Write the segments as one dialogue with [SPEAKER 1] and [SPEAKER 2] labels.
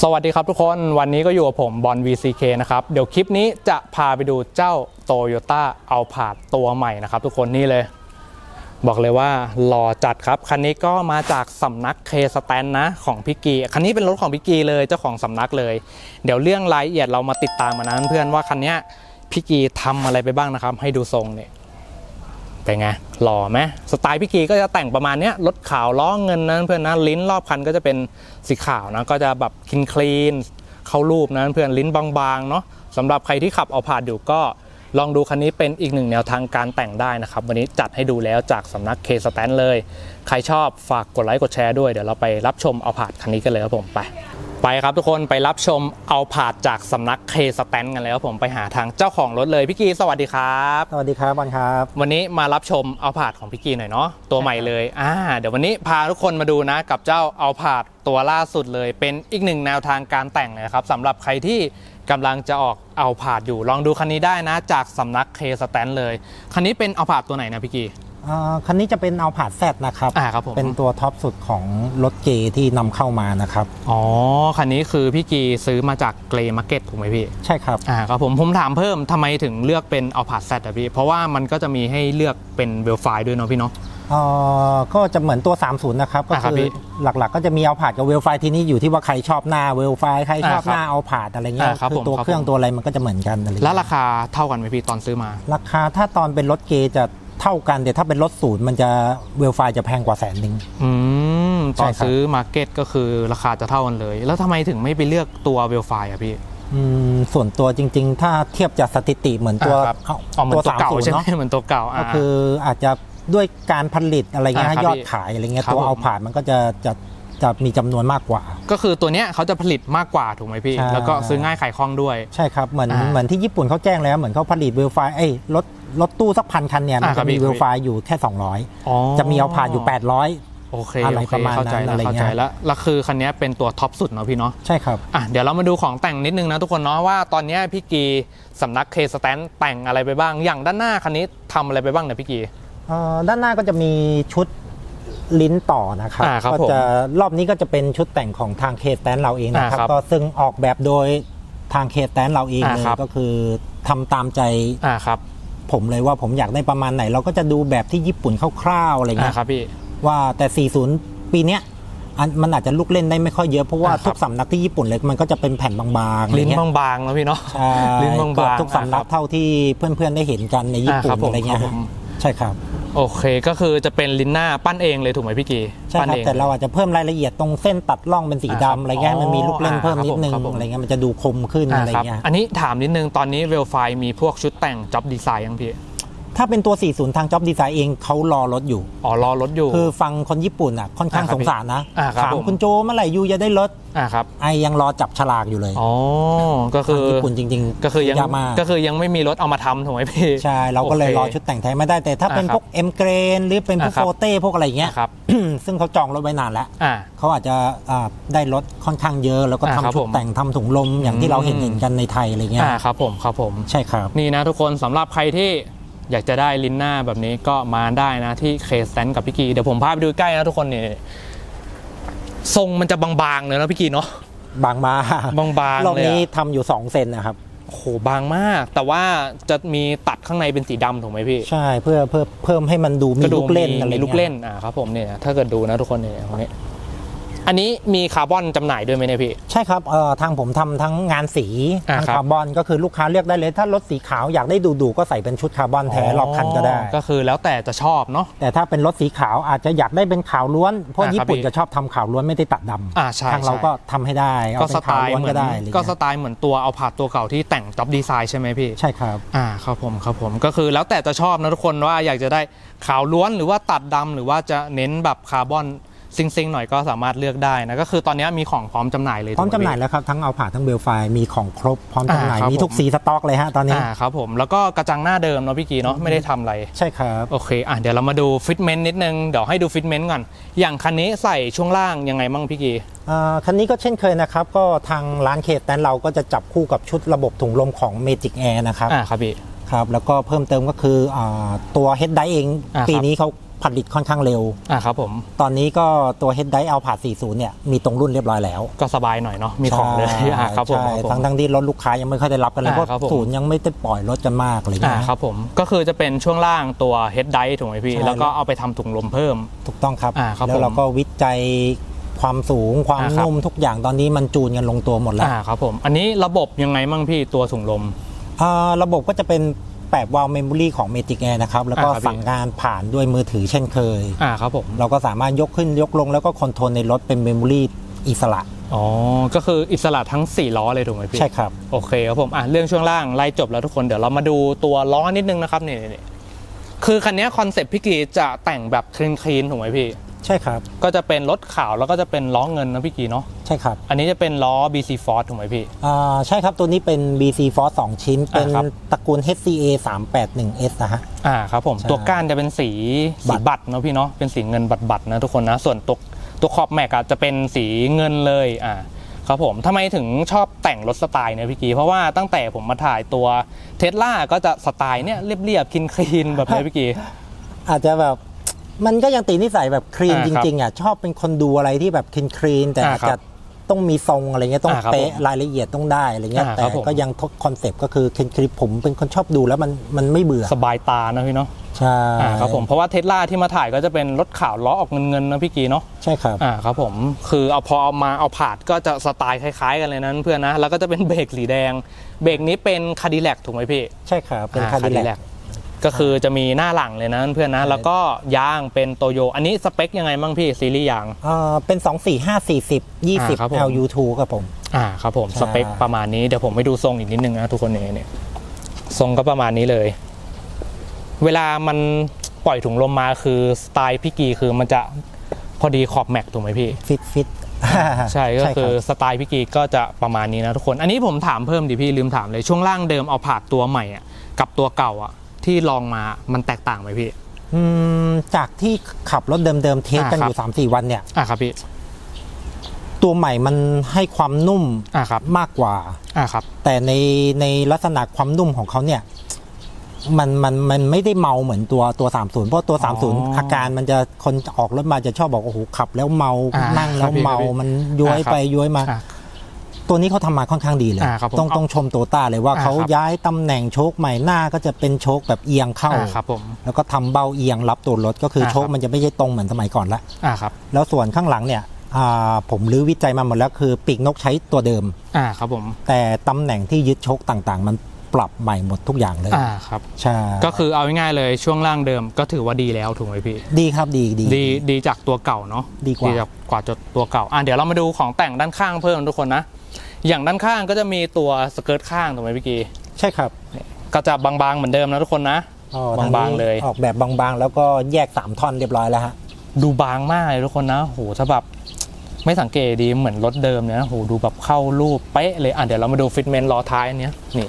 [SPEAKER 1] สวัสดีครับทุกคนวันนี้ก็อยู่กับผมบอล VCK นะครับเดี๋ยวคลิปนี้จะพาไปดูเจ้า Toyota a l p a r d ตัวใหม่นะครับทุกคนนี่เลย บอกเลยว่าหล่อจัดครับ คันนี้ก็มาจากสำนักเคสแตนนะของพี่กีคันนี้เป็นรถของพี่กีเลยเจ้าของสำนักเลย เดี๋ยวเรื่องรายละเอียดเรามาติดตามมานะเพื่อนว่าคันนี้พี่กีทำอะไรไปบ้างนะครับ ให้ดูทรงเนี่ย เป็นไงหล่อไหมสไตล์พี่กีก็จะแต่งประมาณนี้รถขาวล้อเงินนะเพื่อนนะลิ้นรอบคันก็จะเป็นสีขาวนะก็จะแบบคลีนคลีนเข้ารูปนะเพื่อนลิ้นบางๆเนาะสำหรับใครที่ขับเอาผ่านอยู่ก็ลองดูคันนี้เป็นอีกหนึ่งแนวทางการแต่งได้นะครับ วันนี้จัดให้ดูแล้วจากสำนักเคสแตนเลย ใครชอบฝากกดไลค์กดแชร์ด้วยเดี๋ยวเราไปรับชมเอาผ่านคันนี้กันเลยครับผมไป ไปครับทุกคนไปรับชมเอาผาดจากสำนักเคสแตนกันเลยครับผมไปหาทางเจ้าของรถเลยพี่กีสวัสดีครับ
[SPEAKER 2] สวัสดีครับบอลครับ
[SPEAKER 1] วันนี้มารับชมเอาผาดของพี่กีหน่อยเนาะตัวใหม่เลยอ่าเดี๋ยววันนี้พาทุกคนมาดูนะ กับเจ้าเอาผาดตัวล่าสุดเลย เป็นอีกหนึ่งแนวทางการแต่งเลยนะครับสำหรับใครที่กำลังจะออกเอาผาดอยู่ ลองดูคันนี้ได้นะ จากสำนักเคสแตนเลยคันนี้เป็นเอาผาดตัวไหนนะพี่กี
[SPEAKER 2] อ่าคันนี้จะเป็นเอาผาดแซดนะครับ
[SPEAKER 1] อ่าครับผม
[SPEAKER 2] เป็นตัวท็อปสุดของรถเกที่นำเข้ามานะครับ
[SPEAKER 1] อ๋อคันนี้คือพี่กีซื้อมาจากเกรมาร์เก็ตถูกไหมพี่
[SPEAKER 2] ใช่ครับ
[SPEAKER 1] อ่าครับผมผมถามเพิ่มทำไมถึงเลือกเป็นเอาผาดแซดอะพี่ เพราะว่ามันก็จะมีให้เลือกเป็นเวลไฟด้วยเนาะพี่เนาะ
[SPEAKER 2] เอ่อก็จะเหมือนตัว 30 นะครับ ก็
[SPEAKER 1] อ่าครับ
[SPEAKER 2] คื
[SPEAKER 1] พี่
[SPEAKER 2] อหลักๆ ก็จะมีเอาผาดกับเวลไฟทีนี้อยู่ที่ว่าใครชอบหน้าเวลไฟใครชอบ
[SPEAKER 1] อ่าครับ
[SPEAKER 2] หน้าเอาผาดอะไรเงี้ย
[SPEAKER 1] อ่าครับ
[SPEAKER 2] คื
[SPEAKER 1] ผม
[SPEAKER 2] ตัว
[SPEAKER 1] ครับ
[SPEAKER 2] เครื่อง
[SPEAKER 1] ผม
[SPEAKER 2] ตัวอะไรมันก็จะเหมือนกันอะไร
[SPEAKER 1] แล้ว
[SPEAKER 2] เงี้ย
[SPEAKER 1] ราคาเท่ากันไหมพี่ตอนซื้อมา
[SPEAKER 2] ราคาถ้าตอนเป็นรถเกจะ เท่ากันแต่ถ้าเป็นรถศูนย์มันจะเวลไฟจะแพงกว่าแสนหนึ่ง
[SPEAKER 1] อืมตอน
[SPEAKER 2] ใช่ครับ
[SPEAKER 1] ซื้อมาร์เก็ตก็คือราคาจะเท่ากันเลย แล้วทำไมถึงไม่ไปเลือกตัวเวลไฟอะพี่
[SPEAKER 2] อืมส่วนตัวจริง ๆ ถ้าเทียบจากสถิติเหมือนตัว
[SPEAKER 1] อ่าครับ
[SPEAKER 2] เอา
[SPEAKER 1] อ๋อเหมือนตัวเก่า
[SPEAKER 2] 30
[SPEAKER 1] ใช่ไหม
[SPEAKER 2] เนาะ
[SPEAKER 1] เหมือนตัวเก่าอ่า
[SPEAKER 2] ก็คืออาจจะด้วยการผลิตอะไรเงี้ย
[SPEAKER 1] อ่าครับ
[SPEAKER 2] ยอด
[SPEAKER 1] พี่
[SPEAKER 2] ขายอะไรเงี้ย
[SPEAKER 1] ครับ
[SPEAKER 2] ตัว
[SPEAKER 1] ผม
[SPEAKER 2] เอาผ่านมันก็จะจะจะมีจำนวนมากกว่า
[SPEAKER 1] ก็คือตัวเนี้ยเขาจะผลิตมากกว่าถูกไหมพี่
[SPEAKER 2] ใช่
[SPEAKER 1] แล้วก็ซื้อง่ายขายคล่องด้วย
[SPEAKER 2] ใช่ครับ เหมือน
[SPEAKER 1] อ่า
[SPEAKER 2] เหมือนที่ญี่ปุ่นเขาแจ้งแล้วเหมือนเขาผลิตเวลไฟเอ้ยรถ รถตู้สักพันคันเนี่ยมัน
[SPEAKER 1] อ่าครั
[SPEAKER 2] จะ
[SPEAKER 1] บ
[SPEAKER 2] มี
[SPEAKER 1] พี่
[SPEAKER 2] เวลไฟอยู่แค่
[SPEAKER 1] อ๋อ
[SPEAKER 2] 200 จะมีเอาผ่านอยู่ 800
[SPEAKER 1] โอเค
[SPEAKER 2] อะไร
[SPEAKER 1] โอเค
[SPEAKER 2] ประมาณ
[SPEAKER 1] เข้าใจ
[SPEAKER 2] นั้น
[SPEAKER 1] แล้ว
[SPEAKER 2] อะไรเงี้ย
[SPEAKER 1] เข้าใจแล้วแล้วคือคันนี้เป็นตัวท็อปสุดเนาะพี่เนาะ
[SPEAKER 2] ใช่ครับ
[SPEAKER 1] อะเดี๋ยวเรามาดูของแต่งนิดนึงนะทุกคนเนาะว่าตอนเนี้ยพี่กีสำนักเคสแตนแต่งอะไรไปบ้าง อย่างด้านหน้าคันนี้ทำอะไรไปบ้างเนี่ยพี่กี
[SPEAKER 2] เอ่อด้านหน้าก็จะมีชุดลิ้นต่อนะครับ
[SPEAKER 1] อ่าครับ
[SPEAKER 2] ก็
[SPEAKER 1] ผม
[SPEAKER 2] จะรอบนี้ก็จะเป็นชุดแต่งของทางเคสแตนเราเองนะครั
[SPEAKER 1] อ่าครับ
[SPEAKER 2] บก็ซึ่งออกแบบโดยทางเคสแตนเราเอง
[SPEAKER 1] อ่า
[SPEAKER 2] เลย
[SPEAKER 1] ครับ
[SPEAKER 2] ก็คือทำตามใจ
[SPEAKER 1] อ่าครับ
[SPEAKER 2] ผมเลยว่าผมอยากได้ประมาณไหน เราก็จะดูแบบที่ญี่ปุ่นคร่าวๆอะไร
[SPEAKER 1] อ่า
[SPEAKER 2] เงี้ย
[SPEAKER 1] ครับพี่
[SPEAKER 2] ว่าแต่ 40 ปีเนี้ยอันมันอาจจะลูกเล่นได้ไม่ค่อยเยอะ เพราะว่า
[SPEAKER 1] อ่าครับ
[SPEAKER 2] ทุกสำนักที่ญี่ปุ่นเลยมันก็จะเป็นแผ่นบางๆอะไร
[SPEAKER 1] ลิ้น
[SPEAKER 2] เงี้ย
[SPEAKER 1] บางๆแล้วพี่เนาะ
[SPEAKER 2] ใช่
[SPEAKER 1] ลิ้นบางๆ
[SPEAKER 2] เกือบทุกสำนั
[SPEAKER 1] อ่าครั
[SPEAKER 2] ก
[SPEAKER 1] บ
[SPEAKER 2] เท่าที่เพื่อนๆได้เห็นกันในญี่ปุ่
[SPEAKER 1] อ่าครั
[SPEAKER 2] น
[SPEAKER 1] บผม
[SPEAKER 2] อะไรเงี้ย
[SPEAKER 1] ครับผม
[SPEAKER 2] ใช่ครับ
[SPEAKER 1] โอเคก็คือจะเป็นลิ้นหน้าปั้นเองเลยถูกไหมพี่กี
[SPEAKER 2] ใช่
[SPEAKER 1] ปั้น
[SPEAKER 2] ครับ
[SPEAKER 1] เอง
[SPEAKER 2] แต่เราอาจจะเพิ่มรายละเอียดตรงเส้นตัดร่องเป็นสี
[SPEAKER 1] อ่าครับ
[SPEAKER 2] ดำอะไรเงี้ยให้มันมีลูกเล่นเพิ่มนิดนึง
[SPEAKER 1] ครับผม
[SPEAKER 2] อะไรเงี้ยมันจะดูคมขึ้น
[SPEAKER 1] อ่า
[SPEAKER 2] อะไร
[SPEAKER 1] ครับ
[SPEAKER 2] เงี้ย
[SPEAKER 1] อันนี้ถามนิดนึงตอนนี้เวลไฟมีพวกชุดแต่งจ็อบดีไซน์ยังพี่
[SPEAKER 2] ถ้าเป็นตัว 40 ทางจ็อบดีไซน์เองเขารอรถอยู่
[SPEAKER 1] อ๋อรอรถอยู่
[SPEAKER 2] คือฟังคนญี่ปุ่นอะค่อนข้าง
[SPEAKER 1] อ่าครั
[SPEAKER 2] ส
[SPEAKER 1] บ
[SPEAKER 2] งสารนะ
[SPEAKER 1] อ่าครับ
[SPEAKER 2] ถาม
[SPEAKER 1] ผม
[SPEAKER 2] คุณโจเมื่อไหร่ยูจะได้รถ
[SPEAKER 1] อ่าครับ
[SPEAKER 2] ไอยังรอจับฉลากอยู่เลย
[SPEAKER 1] อ๋อ ก็คือ
[SPEAKER 2] ทางญี่ปุ่นจริงๆ
[SPEAKER 1] ก็คือยัง
[SPEAKER 2] ยากมาก
[SPEAKER 1] ก็คือยังไม่มีรถเอามาทำถูกไหมพี่
[SPEAKER 2] ใช่เราก็เลย
[SPEAKER 1] โอเค
[SPEAKER 2] รอชุดแต่งไทยไม่ได้แต่ถ้าเป็น
[SPEAKER 1] อ่าครับ
[SPEAKER 2] พวกเอ็มเกรนหรือเป็นพวก
[SPEAKER 1] อ่าครับ
[SPEAKER 2] โฟเต้พวกอะไรเงี้ย
[SPEAKER 1] อ่าครับ
[SPEAKER 2] ซึ่งเขาจองรถไว้นานแล้ว
[SPEAKER 1] อ่า
[SPEAKER 2] เขาอาจจะอ่าได้รถค่อนข้างเยอะ แล้วก็
[SPEAKER 1] อ่า
[SPEAKER 2] ทำ
[SPEAKER 1] ครับ
[SPEAKER 2] ชุ
[SPEAKER 1] ผ
[SPEAKER 2] ด
[SPEAKER 1] ม
[SPEAKER 2] แต่งทำถุงลมอย่างที่เราเห็น
[SPEAKER 1] อืม
[SPEAKER 2] เห็นกันในไทยอะไรเงี้ย
[SPEAKER 1] อ่าครับผมครับผม
[SPEAKER 2] ใช่ครับ
[SPEAKER 1] นี่นะทุกคนสำหรับใครที่ อยากจะได้ลิ้นหน้าแบบนี้ก็มาได้นะที่เคสแตนกับพี่กีเดี๋ยวผมพาไปดูใกล้นะทุกคนนี่ทรงมันจะบางๆเลยนะพี่กีเนาะ
[SPEAKER 2] บางมา
[SPEAKER 1] บางๆ
[SPEAKER 2] รอบ
[SPEAKER 1] เลย
[SPEAKER 2] นี้
[SPEAKER 1] อะ
[SPEAKER 2] ทำอยู่2เซนนะครับ
[SPEAKER 1] โอ้โหบางมาก แต่ว่าจะมีตัดข้างในเป็นสีดำถูกไหมพี่
[SPEAKER 2] ใช่เพื่อเพื่อเพิ่มให้มันดูมี
[SPEAKER 1] ก็ดู
[SPEAKER 2] ลูกเล่นอะไร
[SPEAKER 1] มี
[SPEAKER 2] เงี้ย
[SPEAKER 1] ลูกเล่นอ่าครับผมเนี่ยถ้าเกิดดูนะทุกคนเนี่ยตรงนี้ อันนี้มีคาร์บอนจำหน่ายด้วยไหมเนี่ยพี่
[SPEAKER 2] ใช่ครับเอ่อทางผมทำทั้งงานสี
[SPEAKER 1] อ่า
[SPEAKER 2] ทั้ง
[SPEAKER 1] ครับ
[SPEAKER 2] คาร์บอนก็คือลูกค้าเลือกได้เลย ถ้ารถสีขาวอยากได้ดูดูๆก็ใส่เป็นชุดคาร์บอนแท้รอบคันก็ได้
[SPEAKER 1] ก็คือแล้วแต่จะชอบเนาะ
[SPEAKER 2] แต่ถ้าเป็นรถสีขาวอาจจะอยากได้เป็นขาวล้วนเพราะ
[SPEAKER 1] อ่าครับ
[SPEAKER 2] ญี่ปุ่น
[SPEAKER 1] พี่
[SPEAKER 2] จะชอบทำขาวล้วนไม่ได้ตัดดำ
[SPEAKER 1] อ่าใช่
[SPEAKER 2] ทางเรา
[SPEAKER 1] ใช่
[SPEAKER 2] ก็ทำให้ได้เอา
[SPEAKER 1] ก็
[SPEAKER 2] เป็
[SPEAKER 1] ส
[SPEAKER 2] น
[SPEAKER 1] ไต
[SPEAKER 2] ขาว
[SPEAKER 1] ล์
[SPEAKER 2] ล้วน
[SPEAKER 1] เหมือ
[SPEAKER 2] ก็
[SPEAKER 1] น
[SPEAKER 2] ได้อะไรเงี้ย
[SPEAKER 1] ก็สไตล์เหมือนตัวเอาผาดตัวเก่าที่แต่งจ็อบดีไซน์ใช่ไหมพี่
[SPEAKER 2] ใช่ครับ
[SPEAKER 1] อ่าครับผมครับผมก็คือแล้วแต่จะชอบนะทุกคนว่าอยากจะได้ขาวล้วนหรือว่าตัดดำหรือว่าจะเน้นแบบคาร์บอน ซิงซิงๆหน่อยก็สามารถเลือกได้นะก็คือตอนนี้มีของพร้อมจำหน่ายเลย
[SPEAKER 2] พร้อม
[SPEAKER 1] ถูก
[SPEAKER 2] จำ
[SPEAKER 1] ไห
[SPEAKER 2] หน่ายแล้วครับทั้งเอาผ่าทั้งเบลไฟมีของครบพร้อมจำหน่าย
[SPEAKER 1] อ่าครับ
[SPEAKER 2] มีทุก
[SPEAKER 1] ผม
[SPEAKER 2] สีสต็อกเลยฮะตอนนี้
[SPEAKER 1] อ่าครับผมแล้วก็กระจังหน้าเดิมเนาะพี่กีเนาะไม่ได้ทำอะไร
[SPEAKER 2] ใช่ครับ
[SPEAKER 1] โอเคอะเดี๋ยวเรามาดูฟิตเมนต์นิดนึงเดี๋ยวให้ดูฟิตเมนต์ก่อนอย่างคันนี้ใส่ช่วงล่างยังไงมั่งพี่กี
[SPEAKER 2] อ่าคันนี้ก็เช่นเคยนะครับ ก็ทางร้านเคสแตนเราก็จะจับคู่กับชุดระบบถุงลมของ Magic Air นะครับ
[SPEAKER 1] อ่าครับพี่
[SPEAKER 2] ครับแล้วก็เพิ่มเติมก็คืออาตัวเฮดไดเอง
[SPEAKER 1] อ่าครับ
[SPEAKER 2] ปีนี้เขา ผลิตค่อนข้างเร็ว
[SPEAKER 1] อ่าครับผม
[SPEAKER 2] ตอนนี้ก็ตัว Head d i เอาผ่า40 เนี่ย มีตรงรุ่นเรียบร้อยแล้ว
[SPEAKER 1] ก็สบายหน่อยเนาะมีของเลย
[SPEAKER 2] ใช่
[SPEAKER 1] อ่าครับผม
[SPEAKER 2] ใช่
[SPEAKER 1] ครับผม
[SPEAKER 2] ทั้งทั้งที่รถลูกค้ายังไม่ค่อยได้รับกันเลย
[SPEAKER 1] อ่า
[SPEAKER 2] เพราะ
[SPEAKER 1] ครับผม
[SPEAKER 2] ศูนย์ยังไม่ได้ปล่อยรถกันมากอะไรอย่าง
[SPEAKER 1] อ่า
[SPEAKER 2] เงี้ย
[SPEAKER 1] ครับผมก็คือจะเป็นช่วงล่างตัว head d i ถูกไหมพี่
[SPEAKER 2] ใช่
[SPEAKER 1] แล้วก็เอาไปทำถุงลมเพิ่ม
[SPEAKER 2] ถูกต้องครับ
[SPEAKER 1] อ่าครับ
[SPEAKER 2] แล้วเรา
[SPEAKER 1] ผม
[SPEAKER 2] ก็วิจัยความสูงความ
[SPEAKER 1] อ่าครับ
[SPEAKER 2] นุ่มทุกอย่างตอนนี้มันจูนกันลงตัวหมดแล้ว
[SPEAKER 1] อ่าครับผมอันนี้ระบบยังไงมั่งพี่ตัวถุงลม
[SPEAKER 2] อ่าระบบก็จะเป็น 8 วาล์วเมมโมรีของ Magic Air นะครับ แล้วก็
[SPEAKER 1] อ่าครับ
[SPEAKER 2] สั่งงานผ่านด้วยมือถือเช่นเคย
[SPEAKER 1] อ่าครับผม
[SPEAKER 2] เราก็สามารถยกขึ้นยกลงแล้วก็คอนโทรลในรถเป็นเมมโมรีอิสระ
[SPEAKER 1] อ๋อ ก็คืออิสระทั้ง 4 ล้อเลยถูกไหมพี่
[SPEAKER 2] ใช่ครับ
[SPEAKER 1] โอเคครับผม อะ เรื่องช่วงล่างไล่จบแล้วทุกคน เดี๋ยวเรามาดูตัวล้อนิดนึงนะครับนี่นี่นี่คือคันนี้คอนเซ็ปต์พี่กีจะแต่งแบบคลีนคลีนถูกไหมพี่
[SPEAKER 2] ใช่ครับ
[SPEAKER 1] ก็จะเป็นรถขาวแล้วก็จะเป็นล้อเงินนะพี่กีเนาะ
[SPEAKER 2] ใช่ครับ
[SPEAKER 1] อันนี้จะเป็นล้อ BC Force ถูกไหมพี่
[SPEAKER 2] อ่าใช่ครับตัวนี้เป็น BC Force 2 ชิ้น เป็น
[SPEAKER 1] อ่าครับ
[SPEAKER 2] ตระกูล HCA 381S นะฮะ
[SPEAKER 1] อ่าครับผม
[SPEAKER 2] ใช่
[SPEAKER 1] ตัวก้านจะเป็นสี
[SPEAKER 2] บั
[SPEAKER 1] สี
[SPEAKER 2] ตร
[SPEAKER 1] บัตรเนาะพี่เนาะเป็นสีเงินบัตรบัตรนะทุกคนนะส่วนตัวตัวขอบแม็กอะจะเป็นสีเงินเลยอ่าครับผมทำไมถึงชอบแต่งรถสไตล์เนี่ยพี่กีเพราะว่าตั้งแต่ผมมาถ่ายตัวเทสลาก็จะสไตล์เนี่ยเรียบๆคินคลีนๆแบบนี้พี่กี
[SPEAKER 2] อาจจะแบบ มันก็ยังตีนิสัยแบบคลีน
[SPEAKER 1] อ่า
[SPEAKER 2] จ
[SPEAKER 1] ครับ
[SPEAKER 2] ริง ๆอะชอบเป็นคนดูอะไรที่แบบคลีนคลีนแต่
[SPEAKER 1] อ่า
[SPEAKER 2] อาจ
[SPEAKER 1] ครับ
[SPEAKER 2] จะ ต้องมีทรงอะไรเงี้ยต้อง
[SPEAKER 1] อ่าครับ
[SPEAKER 2] เป๊ะ
[SPEAKER 1] ผม
[SPEAKER 2] รายละเอียดต้องได้อะไรเงี้ย
[SPEAKER 1] อ่า
[SPEAKER 2] แต่
[SPEAKER 1] ครับผม
[SPEAKER 2] ก็ยังทดคอนเซปต์ก็คือคลีนคลีนผมเป็นคนชอบดูแล้วมันมันไม่เบื่อ
[SPEAKER 1] สบายตานะพี่เนาะ
[SPEAKER 2] ใช่
[SPEAKER 1] อ่าครับผมเพราะว่าเทสลาที่มาถ่ายก็จะเป็นรถขาวล้อออกเงินๆนะพี่กีเนาะ
[SPEAKER 2] ใช่ครับ
[SPEAKER 1] อ่าครับผมคือเอาพอเอามาเอาผาดก็จะสไตล์คล้ายๆกันเลยนั้นเพื่อนนะ แล้วก็จะเป็นเบรกสีแดง เบรกนี้เป็นคาดิแลกถูกไหมพี่
[SPEAKER 2] ใช่ครับเป็น
[SPEAKER 1] อ่
[SPEAKER 2] คาดิแลก
[SPEAKER 1] ก็คือจะมีหน้าหลังเลยนะเพื่อนนะ
[SPEAKER 2] ใช่
[SPEAKER 1] แล้วก็ยางเป็นโตโย อันนี้สเปคยังไงบ้างพี่ซีรีส์ยาง
[SPEAKER 2] อ่าเป็น 2 4 5 40
[SPEAKER 1] อ่าครับผม
[SPEAKER 2] 20 LU2 ครับผม
[SPEAKER 1] อ่าครับผม
[SPEAKER 2] ใช่
[SPEAKER 1] สเปคประมาณนี้เดี๋ยวผมไปดูทรงอีกนิดนึงนะทุกคนเนี่ยเนี่ยทรงก็ประมาณนี้เลย เวลามันปล่อยถุงลมมาคือสไตล์พี่กีคือมันจะพอดีขอบแม็กถูกไหมพี่
[SPEAKER 2] ฟิตฟิต
[SPEAKER 1] ใช่ก็คือ
[SPEAKER 2] รับ
[SPEAKER 1] สไตล์พี่กีก็จะประมาณนี้นะทุกคน อันนี้ผมถามเพิ่มดิพี่ลืมถามเลยช่วงล่างเดิมเอาผาดตัวใหม่อะกับตัวเก่าอะ ที่ลองมามันแตกต่างไหมพี่
[SPEAKER 2] อืมจากที่ขับรถเดิมๆเทสกัน
[SPEAKER 1] อ่า
[SPEAKER 2] อยู่3-4วันเนี่ย
[SPEAKER 1] อะครับพี่
[SPEAKER 2] ตัวใหม่มันให้ความนุ่ม
[SPEAKER 1] อะครับ
[SPEAKER 2] มากกว่า
[SPEAKER 1] อะครับ
[SPEAKER 2] แต่ในในลักษณะความนุ่มของเขาเนี่ยมันมันมันไม่ได้เมาเหมือนตัวตัว 30 เพราะตัว
[SPEAKER 1] อ๋อ
[SPEAKER 2] 30 อาการมันจะคนออกรถมาจะชอบบอกโอ้โหขับแล้วเมา
[SPEAKER 1] อ่า
[SPEAKER 2] นั่งแล้ว
[SPEAKER 1] ครับพี่
[SPEAKER 2] เมา
[SPEAKER 1] ครับพี่
[SPEAKER 2] มันย้วย
[SPEAKER 1] อ่าครับ
[SPEAKER 2] ไปย้วยมา
[SPEAKER 1] อะ
[SPEAKER 2] ตัวนี้เขาทำมาค่อนข้างดีเลย
[SPEAKER 1] อ่าครับผม
[SPEAKER 2] ต้องต้องชมโตต้าเลยว่า
[SPEAKER 1] อ่า
[SPEAKER 2] เขา
[SPEAKER 1] ครับ
[SPEAKER 2] ย้ายตำแหน่งโชคใหม่หน้าก็จะเป็นโชคแบบเอียงเข้า
[SPEAKER 1] อะครับผม
[SPEAKER 2] แล้วก็ทำเบ้าเอียงรับตัวรถก็คืออาโชค
[SPEAKER 1] ครับ
[SPEAKER 2] มันจะไม่ใช่ตรงเหมือนสมัยก่อนละ
[SPEAKER 1] อะครับ
[SPEAKER 2] แล้วส่วนข้างหลังเนี่ยอ่าผมรื้อวิจัยมาหมดแล้วคือปีกนกใช้ตัวเดิม
[SPEAKER 1] อะครับผม
[SPEAKER 2] แต่ตำแหน่งที่ยึดโชคต่างๆ มันปรับใหม่หมดทุกอย่างเลย
[SPEAKER 1] อะครับ
[SPEAKER 2] ใช่
[SPEAKER 1] ก็คือเอาง่ายๆเลยช่วงล่างเดิมก็ถือว่าดีแล้วถูกไหมพี่
[SPEAKER 2] ดีครับดีดี
[SPEAKER 1] ดีดีจากตัวเก่าเนาะ
[SPEAKER 2] ดีกว่า
[SPEAKER 1] จากกว่าจะตัวเก่าอะเดี๋ยวเรามาดูของแต่งด้านข้างเพิ่มทุกคนนะ อย่างด้านข้างก็จะมีตัวสเกิร์ตข้างถูกไหมพี่กี
[SPEAKER 2] ใช่ครับ
[SPEAKER 1] ก็จะบางๆเหมือนเดิมนะทุกคนนะ
[SPEAKER 2] อ๋อบา
[SPEAKER 1] งๆเลย
[SPEAKER 2] ออกแบบบางๆ แล้วก็แยก 3 ท่อนเรียบร้อยแล้วฮะ
[SPEAKER 1] ดูบางมากเลยทุกคนนะโหถ้าแบบไม่สังเกตดีเหมือนรถเดิมเนี่ยนะโหดูแบบเข้ารูปเป๊ะเลยอะเดี๋ยวเรามาดูฟิตเมนต์ล้อท้ายอันเนี้ยนี่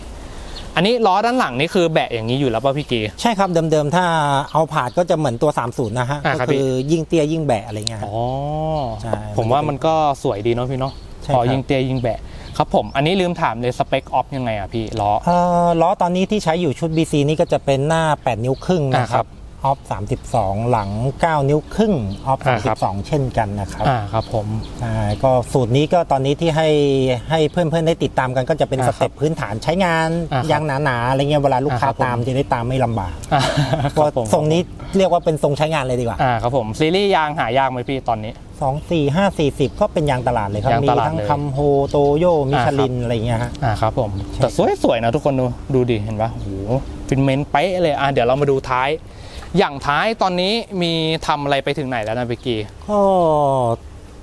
[SPEAKER 1] อันนี้ล้อด้านหลังนี่คือแบะอย่างนี้อยู่แล้วป่ะพี่กี
[SPEAKER 2] ใช่ครับเดิมๆ ถ้าเอาผาดก็จะเหมือนตัว 30 นะฮะ
[SPEAKER 1] อ่าค
[SPEAKER 2] ก็
[SPEAKER 1] รับ
[SPEAKER 2] คือยิ่งเตี้ยยิ่งแบะอะไรเงี้ยฮะ
[SPEAKER 1] อ๋อ
[SPEAKER 2] ใช่
[SPEAKER 1] ผมว่ามันก็สวยดีเนาะพี่เนาะ
[SPEAKER 2] ใช่
[SPEAKER 1] พอ
[SPEAKER 2] ครับ
[SPEAKER 1] ยิงเตียยิงแบะ ครับผม อันนี้ลืมถามเลยสเปคออฟยังไงอะพี่ล้อ
[SPEAKER 2] เอ่อล้อตอนนี้ที่ใช้อยู่ชุด BC นี่ก็จะเป็นหน้า 8 นิ้วครึ่งนะค
[SPEAKER 1] อ่าครั
[SPEAKER 2] รับบ ออฟ32 หลัง 9 นิ้วครึ่งออฟ
[SPEAKER 1] อ่าครับ
[SPEAKER 2] 32 เช่นกันนะครับ
[SPEAKER 1] อ่าครับผม
[SPEAKER 2] ใช่ก็สูตรนี้ก็ตอนนี้ที่ให้ให้เพื่อนๆได้ติดตามกันก็จะเป็น
[SPEAKER 1] อ่า
[SPEAKER 2] สเต็ปพื้นฐานใช้งาน
[SPEAKER 1] อ่าครับ
[SPEAKER 2] ยางหนาๆอะไรเงี้ยเวลาลูกค้า
[SPEAKER 1] อ่าครับผม
[SPEAKER 2] ตามจะได้ตามไม่ลำบาก
[SPEAKER 1] อ่า
[SPEAKER 2] เพราะ
[SPEAKER 1] ครับผม
[SPEAKER 2] ทรงนี้เรียกว่าเป็นทรงใช้งานเลยดีกว่า
[SPEAKER 1] อ่าครับผมซีรีส์ยางหายากไหมพี่ตอนนี้
[SPEAKER 2] 2 4 5 4 0 ก็เป็นยางตลาดเลยครับ
[SPEAKER 1] ยาง
[SPEAKER 2] มี
[SPEAKER 1] ตลาด
[SPEAKER 2] ทั้ง
[SPEAKER 1] เลย
[SPEAKER 2] คัมโฮโตโยมิชลิน อะไรเงี้ยฮะ
[SPEAKER 1] อ่าครับผม
[SPEAKER 2] ใช่
[SPEAKER 1] แต่สวยๆนะทุกคนดูดูดิเห็นปะโอ้โหฟินเมนต์เป๊ะเลยอะเดี๋ยวเรามาดูท้าย อย่างท้ายตอนนี้มีทำอะไรไปถึงไหนแล้วนะพี่กี
[SPEAKER 2] ก็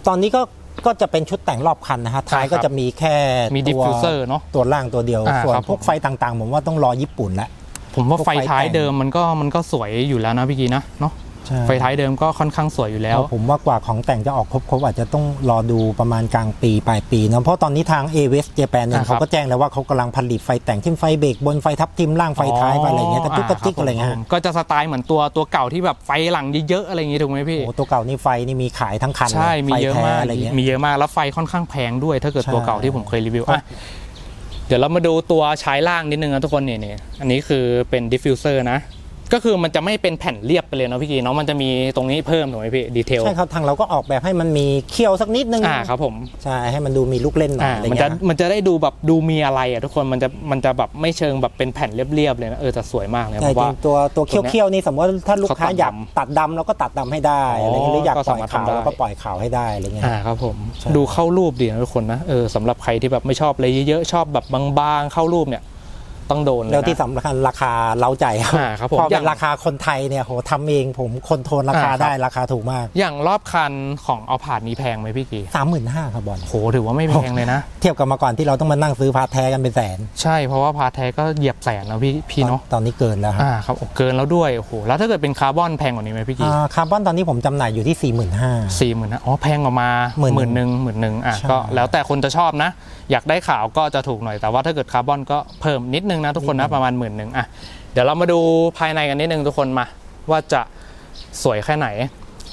[SPEAKER 2] ตอนนี้ก็ก็จะเป็นชุดแต่งรอบคันนะฮะท้าย
[SPEAKER 1] อ่าครับ
[SPEAKER 2] ก็จะมีแค่
[SPEAKER 1] มี
[SPEAKER 2] ตัว
[SPEAKER 1] ดิฟฟิวเซอร์เนาะ
[SPEAKER 2] ตัวล่างตัวเดียว
[SPEAKER 1] อ่า
[SPEAKER 2] ส่วน
[SPEAKER 1] ครับ
[SPEAKER 2] พวก
[SPEAKER 1] ผม
[SPEAKER 2] ไฟต่างๆ ผมว่าต้องรอญี่ปุ่นละ
[SPEAKER 1] ผมว่า
[SPEAKER 2] พวก
[SPEAKER 1] ไฟ
[SPEAKER 2] ไฟ
[SPEAKER 1] ท้าย
[SPEAKER 2] แต่ง
[SPEAKER 1] เดิมมันก็มันก็สวยอยู่แล้วนะพี่กีนะเนาะ
[SPEAKER 2] ใช่
[SPEAKER 1] ไฟท้ายเดิมก็ค่อนข้างสวยอยู่แล้ว
[SPEAKER 2] ผมว่ากว่าของแต่งจะออกครบๆอาจจะต้องรอดูประมาณกลางปีปลายปีนะเพราะตอนนี้ทาง a w e s j a p a n เนี่ย
[SPEAKER 1] อ่าครับ
[SPEAKER 2] เขาก็แจ้งแล้วว่าเขากำลังผลิตไฟแต่งที่ไฟเบรกบนไฟทับทิมล่างไฟท้ายไฟอะไรเงี้ยกระจุกกระจิกอะไรเงี้ยา
[SPEAKER 1] คบผมก็จะสไตล์เหมือนตัวตัวเก่าที่แบบไฟหลังเยอะๆอะไรอย่างงี้ถูกไหมพี่
[SPEAKER 2] โอ้ตัวเก่านี่ไฟนี่มีขายทั้งคัน
[SPEAKER 1] ใช่
[SPEAKER 2] ล
[SPEAKER 1] มีเยอะ
[SPEAKER 2] ไฟแท้
[SPEAKER 1] มาก
[SPEAKER 2] อะไรเงี้ย
[SPEAKER 1] มีเยอะมาก แล้วไฟค่อนข้างแพงด้วย ถ้าเกิด
[SPEAKER 2] ใช่
[SPEAKER 1] ตัวเก่าที่ผมเคยรีวิวอะเดี๋ยวเรามาดูตัวใช้ล่างนิดนึงนะทุกคนนี่นี่อันนี้คือเป็นดิฟฟิวเซอร์นะ ก็คือมันจะไม่เป็นแผ่นเรียบไปเลยเนาะพี่กีเนาะมันจะมีตรงนี้เพิ่มถูกไหมพี่ดีเทล
[SPEAKER 2] ใช่ครับทางเราก็ออกแบบให้มันมีเคี้ยวสักนิดนึง
[SPEAKER 1] อ่าครับผม
[SPEAKER 2] ใช่ให้มันดูมีลูกเล่นหน่อย
[SPEAKER 1] อ่า
[SPEAKER 2] อะไร
[SPEAKER 1] มัน
[SPEAKER 2] เงี้
[SPEAKER 1] จะ
[SPEAKER 2] ย
[SPEAKER 1] มันจะได้ดูแบบดูมีอะไรอะทุกคนมันจะมันจะแบบไม่เชิงแบบเป็นแผ่นเรียบๆเลยนะเออแต่สวยมากเลยเพ
[SPEAKER 2] ใช่
[SPEAKER 1] ราะ
[SPEAKER 2] จริ
[SPEAKER 1] ว่า
[SPEAKER 2] งตัวตัวเคี้ยวเคี้ยวๆนี่สมมติว่าถ้าลูกค้า
[SPEAKER 1] เขาตัด
[SPEAKER 2] อยาก
[SPEAKER 1] ดำ
[SPEAKER 2] ตัดดำเราก็ตัดดำให้ได้อะไรเงี้ยหรืออยาก
[SPEAKER 1] ก็
[SPEAKER 2] ปล่
[SPEAKER 1] สา
[SPEAKER 2] อย
[SPEAKER 1] มารถ
[SPEAKER 2] ขาว
[SPEAKER 1] ทำได้
[SPEAKER 2] เราก็ปล่อยขาวให้ได้อะไรเงี้ย
[SPEAKER 1] อ่าครับผม
[SPEAKER 2] ใช่
[SPEAKER 1] ดูเข้ารูปดีนะทุกคนนะเออสำหรับใครที่แบบไม่ชอบอะไรเยอะๆชอบแบบบางๆเข้ารูปเนี่ย ต้องโดนเลย
[SPEAKER 2] แล้วที่
[SPEAKER 1] นะ
[SPEAKER 2] สำคัญราคาเล้าใจครับ
[SPEAKER 1] อ่าครับผม
[SPEAKER 2] พอ
[SPEAKER 1] อ
[SPEAKER 2] เป็
[SPEAKER 1] ย่าง
[SPEAKER 2] นราคาคนไทยเนี่ยโหทำเองผมคอนโทรลราคา
[SPEAKER 1] อ่าครับ
[SPEAKER 2] ได้ราคาถูกมาก
[SPEAKER 1] อย่างรอบคันของเอาผาดนี้แพงไหมพี่กี
[SPEAKER 2] สามหมื่นห้าครับบอล
[SPEAKER 1] โหถือว่าไม่แพงเลยนะ
[SPEAKER 2] เทียบกับมาก่อนที่เราต้องมานั่งซื้อพาร์ทแท้กันเป็นแสน
[SPEAKER 1] ใช่เพราะว่าพาแท้ก็เหยียบแสนแล้วพี่พี่เนาะ
[SPEAKER 2] ตอนตอนนี้เกินแล้วครับ
[SPEAKER 1] อ่าครับโอ้เกินแล้วด้วยโอ้โหแล้วถ้าเกิดเป็นคาร์บอนแพงกว่านี้ไหมพี่กี
[SPEAKER 2] อ่าคาร์บอนตอนนี้ผมจำหน่ายอยู่ที่สี่หมื่นห้า
[SPEAKER 1] สี่หมื่นนะอ๋อแพงกว่ามา
[SPEAKER 2] หมื่น
[SPEAKER 1] หมื่นหนึ่งหมื่นหนึ่งอะ
[SPEAKER 2] ใช่
[SPEAKER 1] ก็แล้วแต่คนจะชอบนะ อยากได้ขาวก็จะถูกหน่อยแต่ว่าถ้าเกิดคาร์บอนก็เพิ่มนิดนึงนะทุกคนนะประมาณหมื่นหนึ่งอะเดี๋ยวเรามาดูภายในกันนิดนึงทุกคนมา ว่าจะสวยแค่ไหน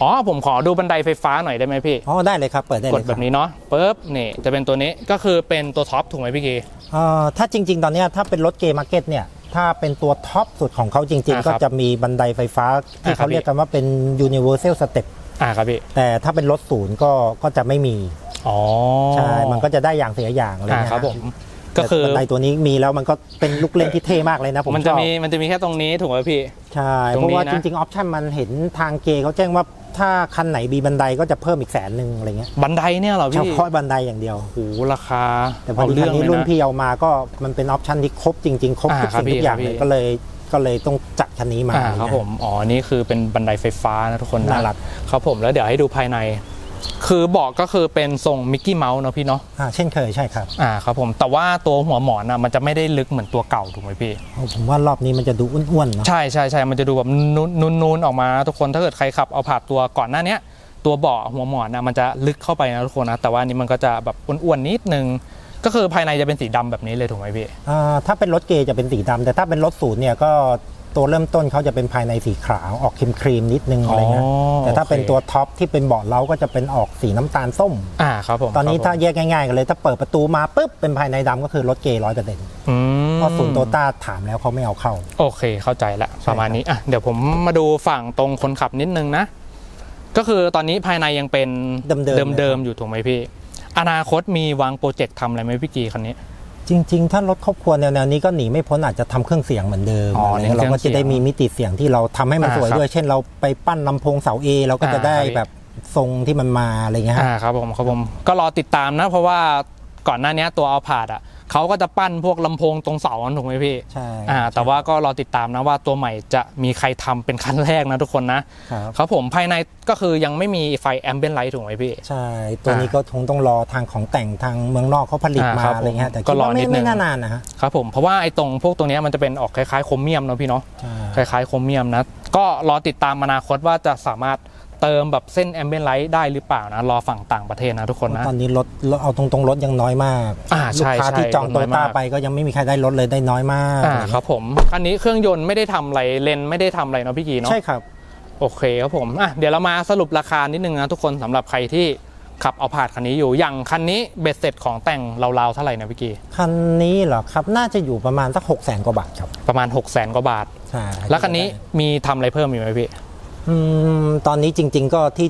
[SPEAKER 1] อ๋อผมขอดูบันไดไฟฟ้าหน่อยได้ไหมพี่
[SPEAKER 2] อ๋อได้เลยครับเปิดได้
[SPEAKER 1] ก
[SPEAKER 2] เล
[SPEAKER 1] ด
[SPEAKER 2] ยค
[SPEAKER 1] แบ
[SPEAKER 2] รับบ
[SPEAKER 1] นี้เนาะปุ๊บนี่จะเป็นตัวนี้ก็คือเป็นตัวท็อปถูกไหมพี่กี
[SPEAKER 2] เอ่อถ้าจริง ๆ ตอนเนี้ยถ้าเป็นรถเกย์มาร์เก็ตเนี่ยถ้าเป็นตัวท็อปสุดของเขาจริง
[SPEAKER 1] อ่า
[SPEAKER 2] ๆ
[SPEAKER 1] ครั
[SPEAKER 2] ก็
[SPEAKER 1] บ
[SPEAKER 2] จะมีบันไดไฟฟ้าที่
[SPEAKER 1] อ่าครับ
[SPEAKER 2] เขาเรียกกันว่าเป็น universal step
[SPEAKER 1] อ่าครับพี่
[SPEAKER 2] แต่ถ้าเป็นรถศูนย์ก็ก็จะไม่มี
[SPEAKER 1] อ๋อ
[SPEAKER 2] ใช่มันก็จะได้อย่างเสียอย่างอะไร
[SPEAKER 1] อ่า
[SPEAKER 2] เงี้ย
[SPEAKER 1] ครับผม ก็คือ
[SPEAKER 2] แต่บันไดตัวนี้มีแล้วมันก็เป็นลูกเล่นที่เท่มากเลยนะผม
[SPEAKER 1] มัน
[SPEAKER 2] ช
[SPEAKER 1] จะ
[SPEAKER 2] อบ
[SPEAKER 1] มีมันจะมีแค่ตรงนี้ถูกไหมพี่
[SPEAKER 2] ใช่
[SPEAKER 1] ตรง
[SPEAKER 2] เพราะว่า
[SPEAKER 1] นี้
[SPEAKER 2] จ
[SPEAKER 1] นะ
[SPEAKER 2] ริงๆออปชั่นมันเห็นทางเกย์เขาแจ้งว่าถ้าคันไหนมีบันไดก็จะเพิ่มอีกแสนหนึ่งอะไรเงี้ย
[SPEAKER 1] บันไดเนี่ยเหรอ
[SPEAKER 2] เฉ
[SPEAKER 1] พี่
[SPEAKER 2] พาะบันไดอย่างเดียว
[SPEAKER 1] โอ้โหราคา
[SPEAKER 2] แต่พอดีคันนี้
[SPEAKER 1] เลยะ
[SPEAKER 2] รุ่นพี่เอามาก็มันเป็นออปชันที่ครบจริงๆ ครบทุก
[SPEAKER 1] อ่าครับ
[SPEAKER 2] สิ่งทุกอย่าง
[SPEAKER 1] พี่
[SPEAKER 2] เลย
[SPEAKER 1] ครับพี่
[SPEAKER 2] ก็เลยก็เลยต้องจัดคันนี้มา
[SPEAKER 1] อ่าครับผมอ๋อนี่คือเป็นบันไดไฟฟ้านะทุกคน
[SPEAKER 2] น่ารัก
[SPEAKER 1] ครับผมแล้วเดี๋ยวให้ดูภายใน คือเบาะก็คือเป็นทรงมิกกี้เมาส์เนาะพี่เนาะ
[SPEAKER 2] อ่าเช่นเคยใช่ครับ
[SPEAKER 1] อ่าครับผมแต่ว่าตัวหัวหมอนอะมันจะไม่ได้ลึกเหมือนตัวเก่าถูกไหมพี่
[SPEAKER 2] ผมว่ารอบนี้มันจะดูอ้วนๆเนาะ
[SPEAKER 1] ใช่ใช่ใช่มันจะดูแบบนูนนูนๆออกมา ทุกคนถ้าเกิดใครขับเอาผ่าดตัวก่อนหน้าเนี้ย ตัวเบาะหัวหมอนนะมันจะลึกเข้าไปนะทุกคนนะแต่ว่าอันนี้มันก็จะแบบอ้วนๆนิดนึงก็คือภายในจะเป็นสีดำแบบนี้เลยถูกไหมพี่
[SPEAKER 2] อ่าถ้าเป็นรถเกย์จะเป็นสีดำแต่ถ้าเป็นรถศูนย์เนี่ยก็ ตัวเริ่มต้นเขาจะเป็นภายในสีขาวออกครีมๆนิดนึงอะไรเงี้ย
[SPEAKER 1] อ๋อ
[SPEAKER 2] แต่ถ้า
[SPEAKER 1] โอเค
[SPEAKER 2] เป็นตัวท็อปที่เป็นเบาะเล้าก็จะเป็นออกสีน้ำตาลส้ม
[SPEAKER 1] อ่าครับผม
[SPEAKER 2] ตอนนี้
[SPEAKER 1] ครับผม
[SPEAKER 2] ถ้าแยกง่ายๆกันเลย ถ้าเปิดประตูมาปุ๊บเป็นภายในดำก็คือรถเกย์ร้อยเปอร์เซ็นต์
[SPEAKER 1] อืม
[SPEAKER 2] เพราะศูนย์โตต้าถามแล้วเขาไม่เอาเข้า
[SPEAKER 1] โอเคเข้าใจละ
[SPEAKER 2] ใช่
[SPEAKER 1] ประมาณนี้อะเดี๋ยวผมมาดูฝั่งตรงคนขับนิดนึงนะ ก็คือตอนนี้ภายในยังเป็น
[SPEAKER 2] เดิมๆ
[SPEAKER 1] เดิมๆอยู่ถูกไหมพี่ อนาคตมีวางโปรเจกต์ทำอะไรไหมพี่กีคันนี้
[SPEAKER 2] จริง ๆ ถ้ารถครอบครัวแนวๆนี้ก็หนีไม่พ้นอาจจะทำเครื่องเสียงเหมือนเดิม
[SPEAKER 1] อ๋อ
[SPEAKER 2] อะไรเงี้ย
[SPEAKER 1] เน้นเครื่
[SPEAKER 2] เรา
[SPEAKER 1] อง
[SPEAKER 2] ก็จะได้
[SPEAKER 1] เสียง
[SPEAKER 2] มีมิติเสียงที่เราทำให้มัน
[SPEAKER 1] อ่า
[SPEAKER 2] สวย
[SPEAKER 1] ครับ
[SPEAKER 2] ด้วย เช่นเราไปปั้นลำโพงเสา A เราก็จะ
[SPEAKER 1] อ่า
[SPEAKER 2] ได้
[SPEAKER 1] ครับ
[SPEAKER 2] แบบทรงที่มันมาอะไรเงี้ยฮะ
[SPEAKER 1] อ่าครับผมครับผมก็รอติดตามนะ เพราะว่าก่อนหน้านี้ตัวเอาผาดอะ เขาก็จะปั้นพวกลำโพงตรงเสาถูกไหมพี่
[SPEAKER 2] ใช่
[SPEAKER 1] อ่าแต่ว่าก็รอติดตามนะว่าตัวใหม่จะมีใครทำเป็นคันแรกนะทุกคนนะ
[SPEAKER 2] ครับ
[SPEAKER 1] ครับผมภายในก็คือยังไม่มีไฟแอมเบียนไลท์ถูกไหมพี่
[SPEAKER 2] ใช่ ตัวนี้ก็คงต้องรอทางของแต่งทางเมืองนอกเขาผลิต
[SPEAKER 1] อ่า
[SPEAKER 2] มา
[SPEAKER 1] ครับ
[SPEAKER 2] อะไรเงี้ยแต่
[SPEAKER 1] ก็
[SPEAKER 2] คิด
[SPEAKER 1] รอ
[SPEAKER 2] ว่าไม่
[SPEAKER 1] นิดนึง
[SPEAKER 2] ไม่น่านานนะฮะ
[SPEAKER 1] ครับผมเพราะว่าไอ้ตรงพวกตรงเนี้ยมันจะเป็นออกคล้ายๆโครเมียมเนาะพี่เนาะ
[SPEAKER 2] ใช่
[SPEAKER 1] คล้ายๆโครเมียมนะก็รอติดตามอนาคตว่าจะสามารถ เติมแบบเส้นแอมเบียนไลท์ได้หรือเปล่านะ รอฝั่งต่างประเทศนะทุกคนนะ
[SPEAKER 2] ตอนนี้รถรถเอาตรงๆรถยังน้อยมาก
[SPEAKER 1] อ่า
[SPEAKER 2] ลู
[SPEAKER 1] ใช่
[SPEAKER 2] กค้า
[SPEAKER 1] ใช่
[SPEAKER 2] ที่จอง
[SPEAKER 1] รถ
[SPEAKER 2] โต
[SPEAKER 1] น้อย
[SPEAKER 2] ต้ามา
[SPEAKER 1] ก
[SPEAKER 2] ไปก็ยังไม่มีใครได้รถเลยได้น้อยมาก
[SPEAKER 1] อ่าครับผมคันนี้เครื่องยนต์ไม่ได้ทำอะไรเลนไม่ได้ทำอะไรเนาะพี่กีเนาะ
[SPEAKER 2] ใช่ครับ
[SPEAKER 1] โอเคครับผมอะเดี๋ยวเรามาสรุปราคานิดนึงนะทุกคนสำหรับใครที่ขับเอาผาดคันนี้อยู่อย่างคันนี้เบ็ดเสร็จของแต่งราวๆเท่าไหร่นะพี่กี
[SPEAKER 2] คันนี้เหรอครับน่าจะอยู่ประมาณสักหกแสนกว่าบาทครับ
[SPEAKER 1] ประมาณ6 0 0 0 0 0กว่าบาท
[SPEAKER 2] ใช่
[SPEAKER 1] แล้วคันนี้มีทำอะไรเพิ่มอยู่ไหมพี่
[SPEAKER 2] อืมตอนนี้จริง ๆ ก็ที่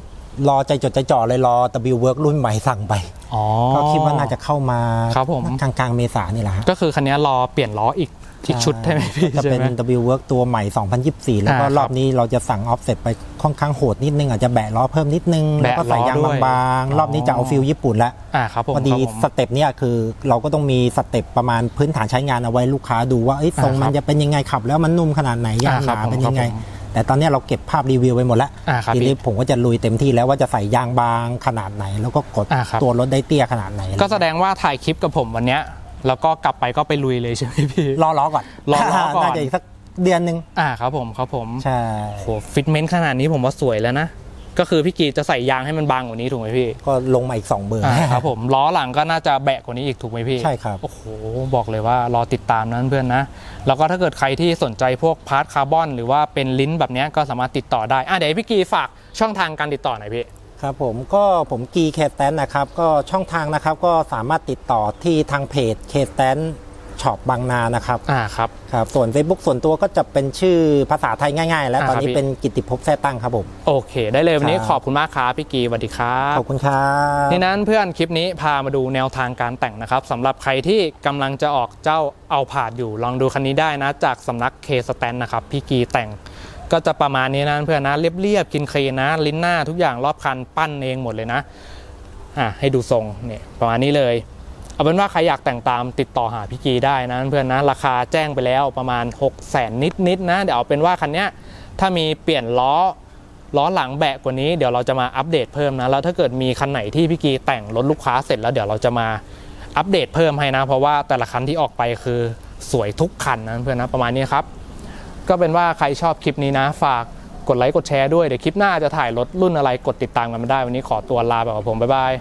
[SPEAKER 2] รอใจจดใจจ่อเลยรอ W Work รุ่นใหม่สั่งไป
[SPEAKER 1] อ๋อ
[SPEAKER 2] ก็คิดว่าน่าจะเข้ามา
[SPEAKER 1] ครับผม
[SPEAKER 2] กลางกลางๆเมษานี่แหละฮะ
[SPEAKER 1] ก็คือคันนี้รอเปลี่ยนล้ออีกอีกชุดใช่ไหมพี่
[SPEAKER 2] จะ
[SPEAKER 1] ใช่
[SPEAKER 2] เป็น
[SPEAKER 1] ไหม
[SPEAKER 2] W Work ตัวใหม่ 2024 แล้วก็
[SPEAKER 1] อ่าครับ
[SPEAKER 2] รอบนี้เราจะสั่งออฟเซ็ตไปค่อนข้างโหดนิดนึงอาจจะแบะล้อเพิ่มนิดนึง แล้ว
[SPEAKER 1] แบะ
[SPEAKER 2] ก็ใส่ยาง
[SPEAKER 1] ล้อด้วย
[SPEAKER 2] บางๆรอบนี้จะเอา
[SPEAKER 1] อ๋อ
[SPEAKER 2] ฟิลญี่ปุ่นแล้ว
[SPEAKER 1] อ่าครับผม
[SPEAKER 2] พอดี
[SPEAKER 1] ครับผม
[SPEAKER 2] สเต็ปเนี้ยคือเราก็ต้องมีสเต็ปประมาณพื้นฐานใช้งานเอาไว้ลูกค้าดูว่าเอ้ยทรง
[SPEAKER 1] อ่าครับ
[SPEAKER 2] มันจะเป็นยังไงขับ แล้วมันนุ่มขนาดไหนยางห
[SPEAKER 1] อ่า
[SPEAKER 2] นา
[SPEAKER 1] ครับผม
[SPEAKER 2] เป็นยังไง
[SPEAKER 1] ครับผม
[SPEAKER 2] แต่ตอนเนี้ยเราเก็บภาพรีวิวไปหมดแล้ว
[SPEAKER 1] อ่าครับ
[SPEAKER 2] ทีนี้
[SPEAKER 1] พี่
[SPEAKER 2] ผมก็จะลุยเต็มที่แล้วว่าจะใส่ยางบางขนาดไหน แล้วก็กด
[SPEAKER 1] อ่าครับ
[SPEAKER 2] ตัวรถได้เตี้ยขนาดไหน
[SPEAKER 1] ก็แสดงว่าถ่ายคลิปกับผมวันเนี้ยแล้วก็กลับไปก็ไปลุยเลยใช่ไหมพี่
[SPEAKER 2] รอล้อก่อน
[SPEAKER 1] รอล้อก่อน
[SPEAKER 2] น่าจะอีกสักเดือนหนึ่ง
[SPEAKER 1] อ่าครับผมครับผม
[SPEAKER 2] ใช่
[SPEAKER 1] โหฟิตเมนต์ขนาดนี้ผมว่าสวยแล้วนะ ก็คือพี่กีจะใส่ยางให้มันบางกว่านี้ถูกไหมพี่
[SPEAKER 2] ก็ลงมาอีก2เบอร์
[SPEAKER 1] อ่าครับผมล้อหลังก็น่าจะแบะกว่านี้อีกถูกไหมพี่
[SPEAKER 2] ใช่ครับ
[SPEAKER 1] โอ้โหบอกเลยว่ารอติดตามนะเพื่อนๆนะ แล้วก็ถ้าเกิดใครที่สนใจพวกพาร์ทคาร์บอนหรือว่าเป็นลิ้นแบบเนี้ยก็สามารถติดต่อได้อะเดี๋ยวให้พี่กีฝากช่องทางการติดต่อหน่อยพี่
[SPEAKER 2] ครับผมก็ผมกีเคสแตนนะครับ ก็ช่องทางนะครับก็สามารถติดต่อที่ทางเพจเคสแตน ช็อปบางนานะครับ
[SPEAKER 1] อ่าครับ
[SPEAKER 2] ครับส่วน Facebook ส่วนตัวก็จะเป็นชื่อภาษาไทยง่าย ๆ แล้ว
[SPEAKER 1] อ่า
[SPEAKER 2] ตอนนี้
[SPEAKER 1] ครับพี่
[SPEAKER 2] เป็นกิตติภพแท้ตั้งครับผม
[SPEAKER 1] โอเค ได้เลยวันนี้
[SPEAKER 2] ครับ
[SPEAKER 1] ขอบคุณมากครับพี่กีสวัสดีครับ
[SPEAKER 2] ขอบคุณครับ
[SPEAKER 1] นี่นั้นเพื่อนคลิปนี้พามาดูแนวทางการแต่งนะครับสำหรับใครที่กำลังจะออกเจ้าเอาผาดอยู่ลองดูคันนี้ได้นะ จากสำนักเคสแตนนะครับพี่กีแต่งก็จะประมาณนี้นะเพื่อนนะเรียบๆกินเคลีนนะ ลิ้นหน้าทุกอย่างรอบคันปั้นเองหมดเลยนะอะให้ดูทรงเนี่ยประมาณนี้เลย เอาเป็นว่าใครอยากแต่งตามติดต่อหาพี่กีได้นะเพื่อนนะราคาแจ้งไปแล้วประมาณ 6 0แสนนิดๆนะเดี๋ยวเอาเป็นว่าคันนี้ถ้ามีเปลี่ยนล้อล้อหลังแบะกว่านี้เดี๋ยวเราจะมาอัปเดตเพิ่มนะแล้วถ้าเกิดมีคันไหนที่พี่กีแต่งรถลูกค้าเสร็จแล้วเดี๋ยวเราจะมาอัปเดตเพิ่มให้นะ เพราะว่าแต่ละคันที่ออกไปคือสวยทุกคันนะเพื่อนนะประมาณนี้ครับก็เป็นว่าใครชอบคลิปนี้นะ ฝากกดไลค์กดแชร์ด้วยเดี๋ยวคลิปหน้าจะถ่ายรถรุ่นอะไรกดติดตามกันมาได้วันนี้ขอตัวลาไปกับผมบ๊ายบาย